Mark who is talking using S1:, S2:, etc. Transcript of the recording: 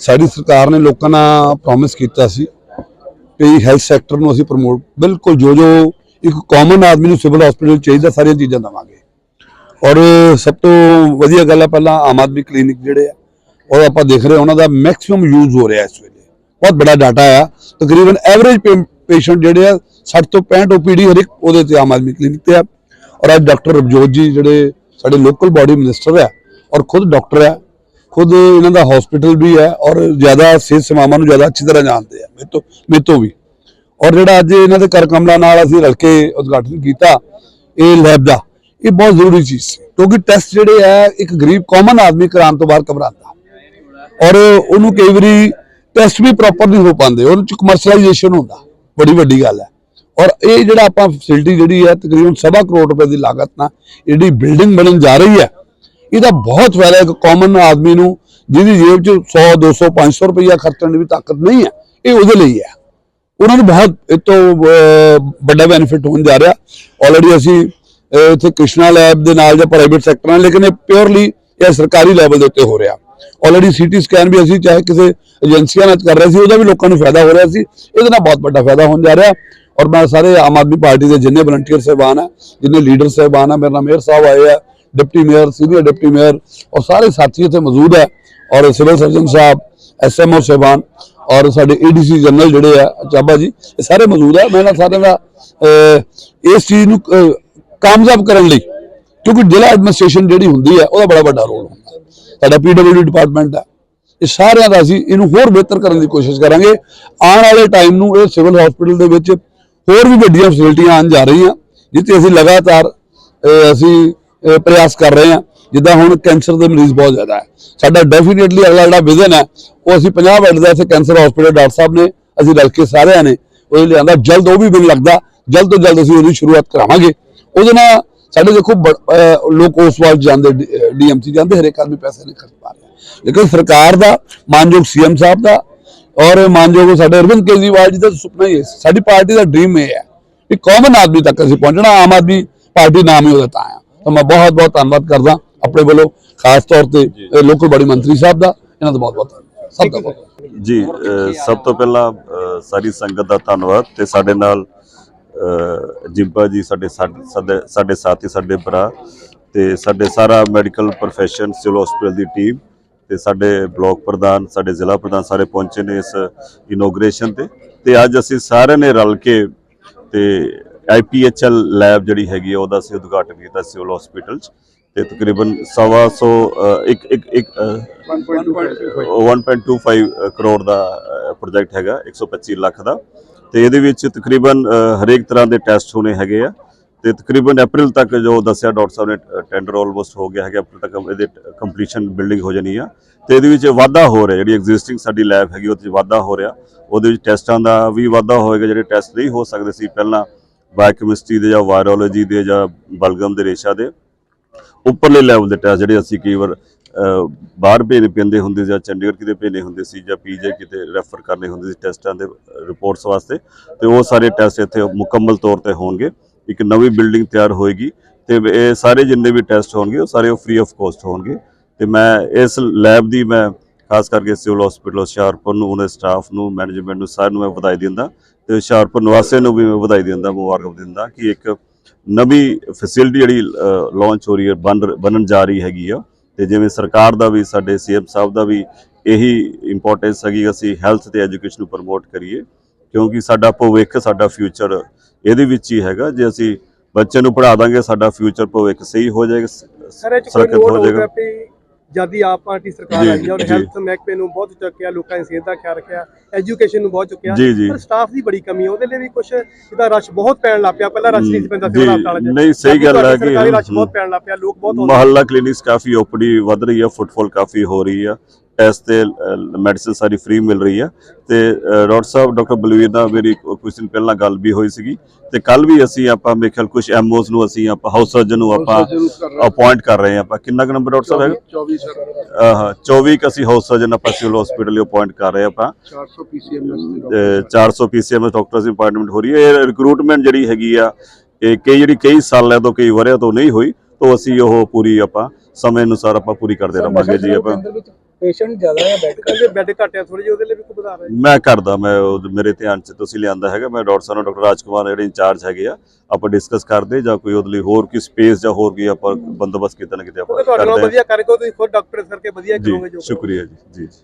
S1: ਸਾਡੀ ਸਰਕਾਰ ਨੇ ਲੋਕਾਂ ਨਾਲ ਪ੍ਰੋਮਿਸ ਕੀਤਾ ਸੀ ਕਿ ਹੈਲਥ ਸੈਕਟਰ ਨੂੰ ਅਸੀਂ ਪ੍ਰਮੋਟ ਬਿਲਕੁਲ ਜੋ ਜੋ ਇੱਕ ਕਾਮਨ ਆਦਮੀ ਨੂੰ ਸਿਵਲ ਹਸਪੀਟਲ ਚਾਹੀਦਾ ਸਾਰੀਆਂ ਚੀਜ਼ਾਂ ਦੇਵਾਂਗੇ। ਔਰ ਸਭ ਤੋਂ ਵਧੀਆ ਗੱਲ ਹੈ ਪਹਿਲਾਂ ਆਮ ਆਦਮੀ ਕਲੀਨਿਕ ਜਿਹੜੇ ਆ ਔਰ ਆਪਾਂ ਦੇਖ ਰਹੇ ਹਾਂ, ਉਹਨਾਂ ਦਾ ਮੈਕਸਿਮਮ ਯੂਜ਼ ਹੋ ਰਿਹਾ ਇਸ ਵੇਲੇ। ਬਹੁਤ ਬੜਾ ਡਾਟਾ ਆ। ਤਕਰੀਬਨ ਐਵਰੇਜ ਪੇਸ਼ੈਂਟ ਜਿਹੜੇ ਆ 60 ਤੋਂ 65 ਓਪੀਡੀ ਹਰ ਇੱਕ ਉਹਦੇ ਤੇ ਆਮ ਆਦਮੀ ਕਲੀਨਿਕ ਤੇ ਆ। ਔਰ ਅੱਜ ਡਾਕਟਰ ਰਵਜੋਤ ਜੀ ਜਿਹੜੇ ਸਾਡੇ ਲੋਕਲ ਬਾਡੀ ਮਿਨਿਸਟਰ ਆ ਔਰ ਖੁਦ ਡਾਕਟਰ ਆ ਖੁਦ ਇਹਨਾਂ ਦਾ ਹਸਪੀਟਲ ਵੀ ਹੈ ਔਰ ਜ਼ਿਆਦਾ ਸਿਹਤ ਸੇਵਾਵਾਂ ਨੂੰ ਜ਼ਿਆਦਾ ਅੱਛੀ ਤਰ੍ਹਾਂ ਜਾਣਦੇ ਆ, ਮੇਰੇ ਤੋਂ ਮੇਰੇ ਤੋਂ ਵੀ। ਔਰ ਜਿਹੜਾ ਅੱਜ ਇਹਨਾਂ ਦੇ ਕਰ ਕਮਲਾ ਨਾਲ ਅਸੀਂ ਰਲ ਕੇ ਉਦਘਾਟਨ ਕੀਤਾ, ਇਹ ਲੈਬ ਦਾ, ਇਹ ਬਹੁਤ ਜ਼ਰੂਰੀ ਚੀਜ਼ ਸੀ, ਕਿਉਂਕਿ ਟੈਸਟ ਜਿਹੜੇ ਆ, ਇੱਕ ਗਰੀਬ ਕਾਮਨ ਆਦਮੀ ਕਰਾਉਣ ਤੋਂ ਬਾਅਦ ਘਬਰਾਉਂਦਾ। ਔਰ ਉਹਨੂੰ ਕਈ ਵਾਰੀ ਟੈਸਟ ਵੀ ਪ੍ਰੋਪਰ ਨਹੀਂ ਹੋ ਪਾਉਂਦੇ ਉਹਨੂੰ ਚ ਕਮਰਸ਼ੀਅਲਾਈਜੇਸ਼ਨ ਹੁੰਦਾ, ਬੜੀ ਵੱਡੀ ਗੱਲ ਹੈ। ਔਰ ਇਹ ਜਿਹੜਾ ਆਪਾਂ ਫੈਸਿਲਿਟੀ ਜਿਹੜੀ ਹੈ, ਤਕਰੀਬਨ ਸਵਾ ਕਰੋੜ ਰੁਪਏ ਦੀ ਲਾਗਤ ਨਾਲ ਜਿਹੜੀ ਬਿਲਡਿੰਗ ਬਣਨ ਜਾ ਰਹੀ ਹੈ। ਇਹਦਾ ਬਹੁਤ ਫਾਇਦਾ ਇੱਕ ਕਾਮਨ ਆਦਮੀ ਨੂੰ, ਜਿਹਦੀ ਜੇਬ 'ਚ 100 200 500 ਰੁਪਈਆ ਖਰਚਣ ਦੀ ਵੀ ਤਾਕਤ ਨਹੀਂ ਹੈ, ਇਹ ਉਹਦੇ ਲਈ ਹੈ। ਉਹਨਾਂ ਨੂੰ ਬਹੁਤ ਇਹ ਤੋਂ ਵੱਡਾ ਬੈਨੀਫਿਟ ਹੋਣ ਜਾ ਰਿਹਾ। ਆਲਰੇਡੀ ਅਸੀਂ ਇੱਥੇ ਕ੍ਰਿਸ਼ਨਾ ਲੈਬ ਦੇ ਨਾਲ ਜਾਂ ਪ੍ਰਾਈਵੇਟ ਸੈਕਟਰ ਨਾਲ, ਲੇਕਿਨ ਇਹ ਪਿਓਰਲੀ ਇਹ ਸਰਕਾਰੀ ਲੈਵਲ ਦੇ ਉੱਤੇ ਹੋ ਰਿਹਾ। ਆਲਰੇਡੀ ਸੀਟੀ ਸਕੈਨ ਵੀ ਅਸੀਂ ਚਾਹੇ ਕਿਸੇ ਏਜੰਸੀਆਂ ਨਾਲ ਕਰ ਰਹੇ ਸੀ, ਉਹਦਾ ਵੀ ਲੋਕਾਂ ਨੂੰ ਫਾਇਦਾ ਹੋ ਰਿਹਾ ਸੀ। ਇਹਦੇ ਨਾਲ ਬਹੁਤ ਵੱਡਾ ਫਾਇਦਾ ਹੋਣ ਜਾ ਰਿਹਾ। ਔਰ ਮੈਂ ਸਾਰੇ ਆਮ ਆਦਮੀ ਪਾਰਟੀ ਦੇ ਜਿੰਨੇ ਵਲੰਟੀਅਰ ਸਹਿਬਾਨ ਆ, ਜਿੰਨੇ ਲੀਡਰ ਸਹਿਬਾਨ ਆ, ਮੇਰੇ ਨਾਲ ਮੇਅਰ ਸਾਹਿਬ ਆਏ ਆ deputy mayor, senior deputy mayor ਔਰ ਸਾਰੇ ਸਾਥੀ ਇੱਥੇ ਮੌਜੂਦ ਹੈ ਔਰ ਸਿਵਲ ਸਰਜਨ ਸਾਹਿਬ ਐਸਐਮਓ ਸਹਿਬਾਨ ਔਰ ਸਾਡੇ ਏਡੀਸੀ ਜਨਰਲ ਜਿਹੜੇ ਆ, ਚਾਬਾ ਜੀ, ਇਹ ਸਾਰੇ ਮੌਜੂਦ ਆ। ਮੈਂ ਇਹਨਾਂ ਸਾਰਿਆਂ ਦਾ ਇਸ ਚੀਜ਼ ਨੂੰ ਕਾਮਯਾਬ ਕਰਨ ਲਈ ਕਿਉਂਕਿ ਜ਼ਿਲ੍ਹਾ ਐਡਮਿਨਿਸਟ੍ਰੇਸ਼ਨ ਜਿਹੜੀ ਹੁੰਦੀ ਹੈ, ਉਹਦਾ ਬੜਾ ਵੱਡਾ ਰੋਲ ਹੁੰਦਾ ਹੈ। ਸਾਡਾ ਪੀਡਬਲਯੂ ਡਿਪਾਰਟਮੈਂਟ ਹੈ। ਇਹ ਸਾਰਿਆਂ ਦਾ ਅਸੀਂ ਇਹਨੂੰ ਹੋਰ ਬਿਹਤਰ ਕਰਨ ਦੀ ਕੋਸ਼ਿਸ਼ ਕਰਾਂਗੇ। ਆਉਣ ਵਾਲੇ ਟਾਈਮ ਨੂੰ ਇਹ ਸਿਵਲ ਹਸਪੀਟਲ ਦੇ ਵਿੱਚ ਹੋਰ ਵੀ ਵੱਡੀਆਂ ਫੈਸਿਲਿਟੀਆਂ ਆਉਣ ਜਾ ਰਹੀਆਂ, ਜਿੱਥੇ ਅਸੀਂ ਲਗਾਤਾਰ ਅਸੀਂ ਪ੍ਰਯਾਸ ਕਰ ਰਹੇ ਹਾਂ, ਜਿੱਦਾਂ ਹੁਣ ਕੈਂਸਰ ਦੇ ਮਰੀਜ਼ ਬਹੁਤ ਜ਼ਿਆਦਾ ਹੈ। ਸਾਡਾ ਡੈਫੀਨੇਟਲੀ ਅਗਲਾ ਜਿਹੜਾ ਵਿਜ਼ਨ ਹੈ, ਉਹ ਅਸੀਂ 50 ਬੈੱਡ ਦਾ ਇੱਥੇ ਕੈਂਸਰ ਹਸਪੀਟਲ ਡਾਕਟਰ ਸਾਹਿਬ ਨੇ, ਅਸੀਂ ਰਲ ਕੇ ਸਾਰਿਆਂ ਨੇ, ਉਹ ਲਿਆਂਦਾ, ਜਲਦ ਉਹ ਵੀ ਬਿਨ ਲੱਗਦਾ, ਜਲਦ ਤੋਂ ਜਲਦ ਅਸੀਂ ਉਹਦੀ ਸ਼ੁਰੂਆਤ ਕਰਾਵਾਂਗੇ। ਉਹਦੇ ਨਾਲ ਸਾਡੇ ਦੇਖੋ, ਬੜ- ਲੋਕ ਉਸ ਵੱਲ ਜਾਂਦੇ ਡੀਐਮਸੀ ਜਾਂਦੇ, ਹਰੇਕ ਆਦਮੀ ਪੈਸੇ ਨਹੀਂ ਖਰਚ ਪਾ ਰਿਹਾ। ਲੇਕਿਨ ਸਰਕਾਰ ਦਾ, ਮਾਨਯੋਗ ਸੀਐਮ ਸਾਹਿਬ ਦਾ, ਔਰ ਮਾਨਯੋਗ ਸਾਡੇ ਅਰਵਿੰਦ ਕੇਜਰੀਵਾਲ ਜੀ ਦਾ ਸੁਪਨਾ ਹੀ ਹੈ। ਸਾਡੀ ਪਾਰਟੀ ਦਾ ਡ੍ਰੀਮ ਇਹ ਹੈ ਕਿ ਕਾਮਨ ਆਦਮੀ ਤੱਕ ਅਸੀਂ ਪਹੁੰਚਣਾ, ਆਮ ਆਦਮੀ ਪਾਰਟੀ ਨਾਮ ਹੀ ਉਹਦਾ ਤਾਂ ਆ ਤਾਂ ਮੈਂ ਬਹੁਤ ਬਹੁਤ ਧੰਨਵਾਦ ਕਰਦਾ ਆਪਣੇ ਵੱਲੋਂ ਖਾਸ ਤੌਰ ਤੇ ਲੋਕਲ ਬੜੀ ਮੰਤਰੀ ਸਾਹਿਬ ਦਾ ਇਹਨਾਂ ਦਾ ਬਹੁਤ ਬਹੁਤ ਸਭ ਦਾ
S2: ਜੀ ਸਭ ਤੋਂ ਪਹਿਲਾਂ ਸਾਰੀ ਸੰਗਤ ਦਾ ਧੰਨਵਾਦ ਤੇ ਸਾਡੇ ਨਾਲ ਜਿੰਪਾ ਜੀ ਸਾਡੇ ਸਾਡੇ- ਸਾਡੇ ਸਾਡੇ ਸਾਥੀ ਸਾਡੇ ਭਰਾ ਤੇ ਸਾਡੇ ਸਾਰਾ ਮੈਡੀਕਲ ਪ੍ਰੋਫੈਸ਼ਨ ਸਿਵਲ ਹਸਪੀਟਲ ਦੀ ਟੀਮ ਤੇ ਸਾਡੇ ਬਲਾਕ ਪ੍ਰਧਾਨ ਸਾਡੇ ਜ਼ਿਲ੍ਹਾ ਪ੍ਰਧਾਨ ਸਾਰੇ ਪਹੁੰਚੇ ਨੇ ਇਸ ਇਨੋਗ੍ਰੇਸ਼ਨ ਤੇ ਤੇ ਅੱਜ ਅਸੀਂ ਸਾਰਿਆਂ ਨੇ ਰਲ ਕੇ ਤੇ ਆਈਪੀਐਚਐਲ ਲੈਬ ਜਿਹੜੀ ਹੈਗੀ ਆ ਉਹਦਾ ਅਸੀਂ ਉਦਘਾਟਨ ਕੀਤਾ ਸਿਵਲ ਹਸਪੀਟਲ ਚ ਤੇ ਤਕਰੀਬਨ ਸਵਾ ਸੌ ਅਹ, ਇੱਕ ਇੱਕ ਇੱਕ ਅਹ, 1.25 ਕਰੋੜ ਦਾ ਪ੍ਰੋਜੈਕਟ ਹੈਗਾ 125 ਲੱਖ ਦਾ ਤੇ ਇਹਦੇ ਵਿੱਚ ਤਕਰੀਬਨ ਹਰੇਕ ਤਰ੍ਹਾਂ ਦੇ ਟੈਸਟ ਹੋਣੇ ਹੈਗੇ ਆ ਤੇ ਤਕਰੀਬਨ ਅਪ੍ਰੈਲ ਤੱਕ ਜੋ ਦੱਸਿਆ ਡਾਕਟਰ ਸਾਹਿਬ ਨੇ ਟੈਂਡਰ ਆਲਮੋਸਟ ਹੋ ਗਿਆ ਹੈਗਾ ਅਪ੍ਰੈਲ ਤੱਕ ਇਹਦੇ ਕੰਪਲੀਸ਼ਨ ਬਿਲਡਿੰਗ ਹੋ ਜਾਣੀ ਆ ਤੇ ਇਹਦੇ ਵਿੱਚ ਵਾਧਾ ਹੋ ਰਿਹਾ ਜਿਹੜੀ ਐਗਜ਼ਿਸਟਿੰਗ ਸਾਡੀ ਲੈਬ ਹੈਗੀ ਉਹਦੇ ਵਿੱਚ ਵਾਧਾ ਹੋ ਰਿਹਾ ਉਹਦੇ ਵਿੱਚ ਟੈਸਟਾਂ ਦਾ ਵੀ ਵਾਧਾ ਹੋਏਗਾ ਜਿਹੜੇ ਟੈਸਟ ਨਹੀਂ ਹੋ ਸਕਦੇ ਸੀ ਪਹਿਲਾਂ ਬਾਇਓਕੈਮਿਸਟਰੀ ਦੇ ਜਾਂ ਵਾਇਰੋਲੋਜੀ ਦੇ ਜਾਂ ਬਲਗਮ ਦੇ ਰੇਸ਼ਾ ਦੇ ਉੱਪਰਲੇ ਲੈਵਲ ਦੇ ਟੈਸਟ ਜਿਹੜੇ ਅਸੀਂ ਕਈ ਵਾਰ ਬਾਹਰ ਭੇਜਣੇ ਪੈਂਦੇ ਹੁੰਦੇ ਸੀ ਜਾਂ ਚੰਡੀਗੜ੍ਹ ਕਿਤੇ ਭੇਜਣੇ ਹੁੰਦੇ ਸੀ ਜਾਂ ਪੀਜੇ ਕਿਤੇ ਰੈਫਰ ਕਰਨੇ ਹੁੰਦੇ ਸੀ ਟੈਸਟਾਂ ਦੇ ਰਿਪੋਰਟਸ ਵਾਸਤੇ, ਤੇ ਉਹ ਸਾਰੇ ਟੈਸਟ ਇੱਥੇ ਮੁਕੰਮਲ ਤੌਰ ਤੇ ਹੋਣਗੇ। ਇੱਕ ਨਵੀਂ ਬਿਲਡਿੰਗ ਤਿਆਰ ਹੋਏਗੀ ਤੇ ਇਹ ਸਾਰੇ ਜਿੰਨੇ ਵੀ ਟੈਸਟ ਹੋਣਗੇ ਉਹ ਸਾਰੇ ਫ੍ਰੀ ਆਫ ਕੋਸਟ ਹੋਣਗੇ। ਤੇ ਮੈਂ ਇਸ ਲੈਬ ਦੀ ਮੈਂ ਖਾਸ ਕਰਕੇ ਸਿਵਲ ਹਸਪੀਟਲ ਹੁਸ਼ਿਆਰਪੁਰ ਨੂੰ ਉਹਨਾਂ ਸਟਾਫ ਨੂੰ ਮੈਨੇਜਮੈਂਟ ਨੂੰ ਸਾਰਿਆਂ ਨੂੰ ਮੈਂ ਵਧਾਈ ਦਿੰਦਾ ਤੇ ਹੁਸ਼ਿਆਰਪੁਰ ਨਿਵਾਸੀਆਂ ਨੂੰ ਵੀ ਮੈਂ ਵਧਾਈ ਦਿੰਦਾ ਮੁਬਾਰਕ ਦਿੰਦਾ ਕਿ ਇੱਕ ਨਵੀਂ ਫੈਸਿਲਿਟੀ ਜਿਹੜੀ ਲਾਂਚ ਹੋ ਰਹੀ ਹੈ ਬਣ ਬਣਨ ਜਾ ਰਹੀ ਹੈਗੀ ਆ। ਤੇ ਜਿਵੇਂ ਸਰਕਾਰ ਦਾ ਵੀ ਸਾਡੇ ਸੀਐਮ ਸਾਹਿਬ ਦਾ ਵੀ ਇਹੀ ਇੰਪੋਰਟੈਂਸ ਹੈਗੀ ਅਸੀਂ ਹੈਲਥ ਤੇ ਐਜੂਕੇਸ਼ਨ ਨੂੰ ਪ੍ਰਮੋਟ ਕਰੀਏ ਕਿਉਂਕਿ ਸਾਡਾ ਭਵਿੱਖ ਸਾਡਾ ਫਿਊਚਰ ਇਹਦੇ ਵਿੱਚ ਹੀ ਹੈਗਾ। ਜੇ ਅਸੀਂ ਬੱਚੇ ਨੂੰ ਪੜ੍ਹਾ ਦਾਂਗੇ ਸਾਡਾ ਫਿਊਚਰ ਭਵਿੱਖ ਸਹੀ ਹੋ ਜਾਏਗਾ ਸੁਰੱਖਿਅਤ ਹੋ ਜਾਏਗਾ।
S3: ਜਦੀ ਆਪ ਪਾਰਟੀ ਸਰਕਾਰ ਆਈ ਹੈ ਔਰ। ਹੈਲਥ ਮਹਿਕਮੇ ਨੂੰ ਬਹੁਤ ਚੁੱਕਿਆ ਲੋਕਾਂ ਦੀ ਸਿਹਤ ਦਾ ਖਿਆਲ ਰੱਖਿਆ ਐਜੂਕੇਸ਼ਨ ਨੂੰ ਬਹੁਤ ਚੁੱਕਿਆ। ਪਰ ਸਟਾਫ ਦੀ ਬੜੀ ਕਮੀ ਹੈ ਉਹਦੇ ਲਈ ਵੀ ਕੁਝ ਇਹਦਾ ਰਸ਼ ਬਹੁਤ ਪੈਣ ਲੱਗ ਪਿਆ ਪਹਿਲਾਂ ਰਸ਼ ਨਹੀਂ ਸੀ ਪੈਂਦਾ ਸਿਵਲ ਹਸਪਤਾਲ 'ਚ
S2: ਨਹੀਂ, ਸਹੀ ਗੱਲ ਹੈ ਕਿ-
S3: ਰਸ਼। ਬਹੁਤ ਪੈਣ ਲੱਗ ਪਿਆ ਲੋਕ ਬਹੁਤ
S2: ਮਹੱਲਾ ਕਲੀਨਿਕਸ ਕਾਫੀ ਓਪੀਡੀ ਵੱਧ ਰਹੀ ਹੈ ਫੁੱਟਫਾਲ ਕਾਫੀ ਹੋ ਰਹੀ ਹੈ ਟੈਸਟ ਤੇ ਮੈਡੀਸਿਨ ਸਾਰੀ ਫ੍ਰੀ ਮਿਲ ਰਹੀ ਹੈ ਤੇ ਡਾਕਟਰ ਸਾਹਿਬ ਡਾਕਟਰ ਬਲਵੀਰ ਨਾਲ ਮੇਰੀ ਕੁਝ ਦਿਨ ਪਹਿਲਾਂ ਗੱਲ ਵੀ ਹੋਈ ਸੀਗੀ। ਤੇ ਕੱਲ ਵੀ ਅਸੀਂ ਆਪਾਂ ਮੇਰੇ ਖਿਆਲ ਕੁਝ ਐਮਓਸ ਨੂੰ ਅਸੀਂ ਆਪਾਂ ਹਾਊਸ ਸਰਜਨ ਨੂੰ ਆਪਾਂ ਅਪਾਇੰਟ ਕਰ ਰਹੇ ਹਾਂ। ਆਪਾਂ। ਕਿੰਨਾ ਕੁ ਨੰਬਰ ਡਾਕਟਰ ਸਾਹਿਬ ਹੈਗਾ?
S1: 24 ਸਰ।
S2: ਆਹ 24 ਕ ਅਸੀਂ ਹਾਊਸ ਸਰਜਨ ਆਪਾਂ ਸਿਵਲ ਹਸਪੀਟਲ ਲਈ ਅਪਾਇੰਟ ਕਰ ਰਹੇ ਹਾਂ ਆਪਾਂ।
S1: 400 ਪੀਸੀਐਮਐਸ
S2: ਤੇ 400 ਪੀਸੀਐਮਐਸ ਡਾਕਟਰਸ ਦੀ ਅਪਾਇੰਟਮੈਂਟ ਹੋ ਰਹੀ ਹੈ। ਇਹ ਰਿਕਰੂਟਮੈਂਟ ਜਿਹੜੀ ਹੈਗੀ ਆ ਇਹ ਕਈ ਜਿਹੜੀ ਕਈ ਸਾਲਾਂ ਤੋਂ ਕਈ ਵਰਿਆਂ ਤੋਂ ਨਹੀਂ ਹੋਈ ਤਾਂ ਅਸੀਂ ਉਹ ਪੂਰੀ ਆਪਾਂ ਸਮੇਂ ਅਨੁਸਾਰ ਆਪਾਂ ਪੂਰੀ ਕਰਦੇ ਰਹਾਂਗੇ। ਜੀ ਆਪਾਂ
S4: ਪੇਸ਼ੈਂਟ ਜ਼ਿਆਦਾ ਹੈ ਬੈੱਡ
S3: ਕਹਿੰਦੇ ਬੈੱਡ ਘੱਟ ਆ ਥੋੜੀ ਜਿਹੀ ਉਹਦੇ ਲਈ ਵੀ ਕੋਈ ਵਧਾ ਰਹੇ
S2: ਮੈਂ ਕਰਦਾ ਮੈਂ ਉਹ ਮੇਰੇ ਧਿਆਨ ਚ ਤੁਸੀਂ ਲਿਆਂਦਾ ਹੈਗਾ ਮੈਂ ਡਾਕਟਰ ਸਾਹਿਬ ਡਾਕਟਰ ਰਾਜਕੁਮਾਰ ਜਿਹੜੇ ਇੰਚਾਰਜ ਹੈਗੇ ਆ ਆਪਾਂ ਡਿਸਕਸ ਕਰਦੇ ਜਾਂ ਕੋਈ ਉਹਦੇ ਲਈ ਹੋਰ ਕੀ ਸਪੇਸ ਜਾਂ ਹੋਰ ਕੀ ਆਪਾਂ ਬੰਦੋਬਸਤ ਕਿਤੇ ਨਾ ਕਿਤੇ ਆਪਾਂ
S3: ਤੁਹਾਡੇ ਨਾਲ
S2: ਕਰਦੇ
S3: ਵਧੀਆ ਕਰਕੇ ਤੁਸੀਂ ਖੁਦ ਡਾਕਟਰ ਕਰਕੇ ਵਧੀਆ
S2: ਹਾਂ। ਜੀ
S3: ਕਰੋਗੇ ਜੋ
S2: ਸ਼ੁਕਰੀਆ ਜੀ ਜੀ ਜੀ।